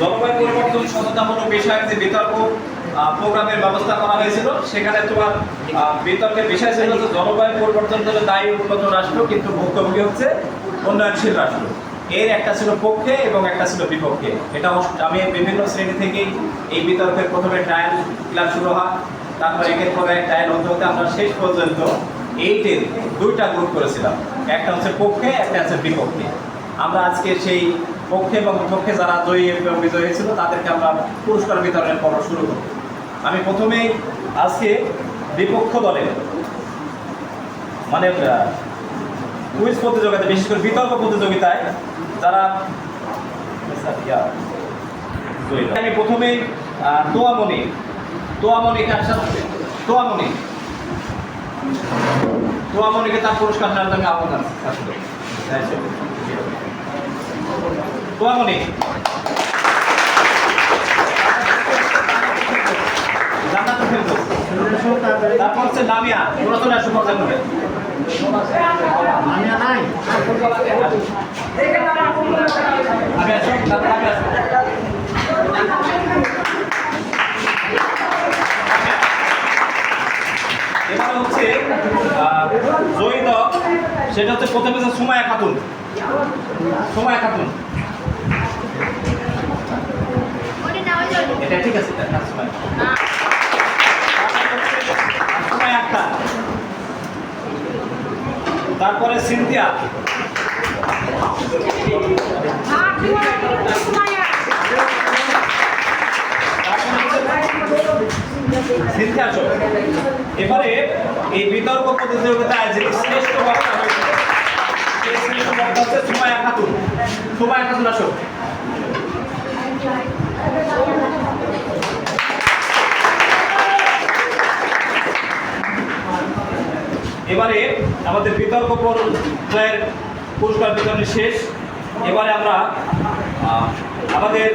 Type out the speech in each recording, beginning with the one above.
জলবায়ু পরিবর্তন, সচেতনতামূলক বিষয়ক যে বিতর্ক প্রোগ্রামের ব্যবস্থা করা হয়েছিল, সেখানে তোমার বিতর্কের বিষয় ছিল যে জলবায়ু পরিবর্তন জন্য দায়ী উন্নত রাষ্ট্র কিন্তু ভুক্তভোগী হচ্ছে উন্নয়নশীল রাষ্ট্র। এর একটা ছিল পক্ষে এবং একটা ছিল বিপক্ষে। এটা আমি বিভিন্ন শ্রেণি থেকেই এই বিতর্কের প্রথমে ট্রায়াল ক্লাস শুরু হয়, তারপর একের পর এক ট্রায়াল হতে হতে আমরা শেষ পর্যন্ত এইটের দুইটা গ্রুপ করেছিলাম। একটা হচ্ছে পক্ষে, একটা হচ্ছে বিপক্ষে। আমরা আজকে সেই পক্ষে এবং বিপক্ষে যারা জয়ী এবং বিজয়ী হয়েছিল, তাদেরকে আমরা পুরস্কার বিতরণের পর্ব শুরু করি আমি প্রথমেই আজকে বিপক্ষ দলের মানে কুইজ প্রতিযোগিতা বিশেষ করে বিতর্ক প্রতিযোগিতায় যারা, আমি প্রথমেই তোয়ামণি তোয়ামণি কার সাথে? তোয়ামণি তোয়ামণিকে তার পুরস্কার নেওয়ার জন্য আহ্বান তারপর হচ্ছে আসো আমি নাই। আমি আসো তারপর আমি আসো। এবার হচ্ছে আহ, জয়ী দল সেটা হচ্ছে প্রথমে সুমায়া খাতুন। সুমায়া খাতুন এটা ঠিক আছে সুমায়া সুমায়া তারপরে সিনথিয়া। সিনথিয়া আসো এবারে এই বিতর্ক প্রতিযোগিতায় যে শ্রেষ্ঠ বক্তা হয়েছে এবারে আমাদের বিতর্ক পর্যায়ের পুরস্কার বিতরণ শেষ। এবারে আমরা আমাদের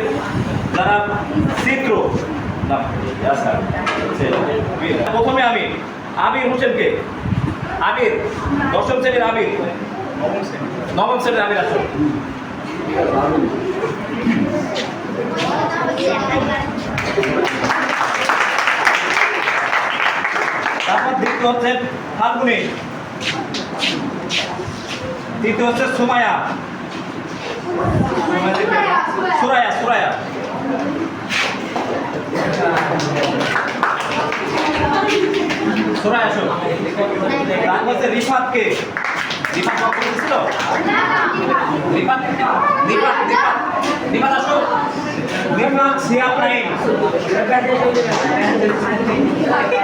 যারা চিত্র প্রথমে আমি, আমির হোসেনকে। আমির, দশম শ্রেণির আমির। নবম শ্রেণির আসো। তারপর দ্বিতীয় হচ্ছে ফাল্গুনি। তৃতীয় হচ্ছে সুমায়া সুরায়া সুরায়া সুরায়া আসো। তারপর হচ্ছে রিফাতকে। রিফাত বক্তব্য দিছিল রিফাত রিফাত রিফাত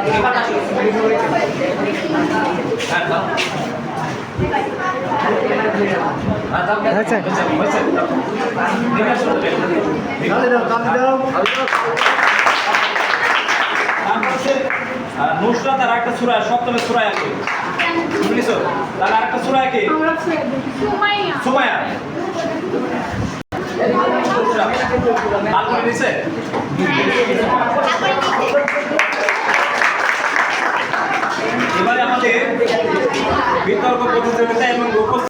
রিফাত আসো হ্যাঁ দাও। হ্যাঁ। আচ্ছা। আহ, নুসরাত আর একটা সুরায় সপ্তমে সুরায় আছে বুঝলিস তাহলে আর একটা সুরায় কে নুসরাত। নিচে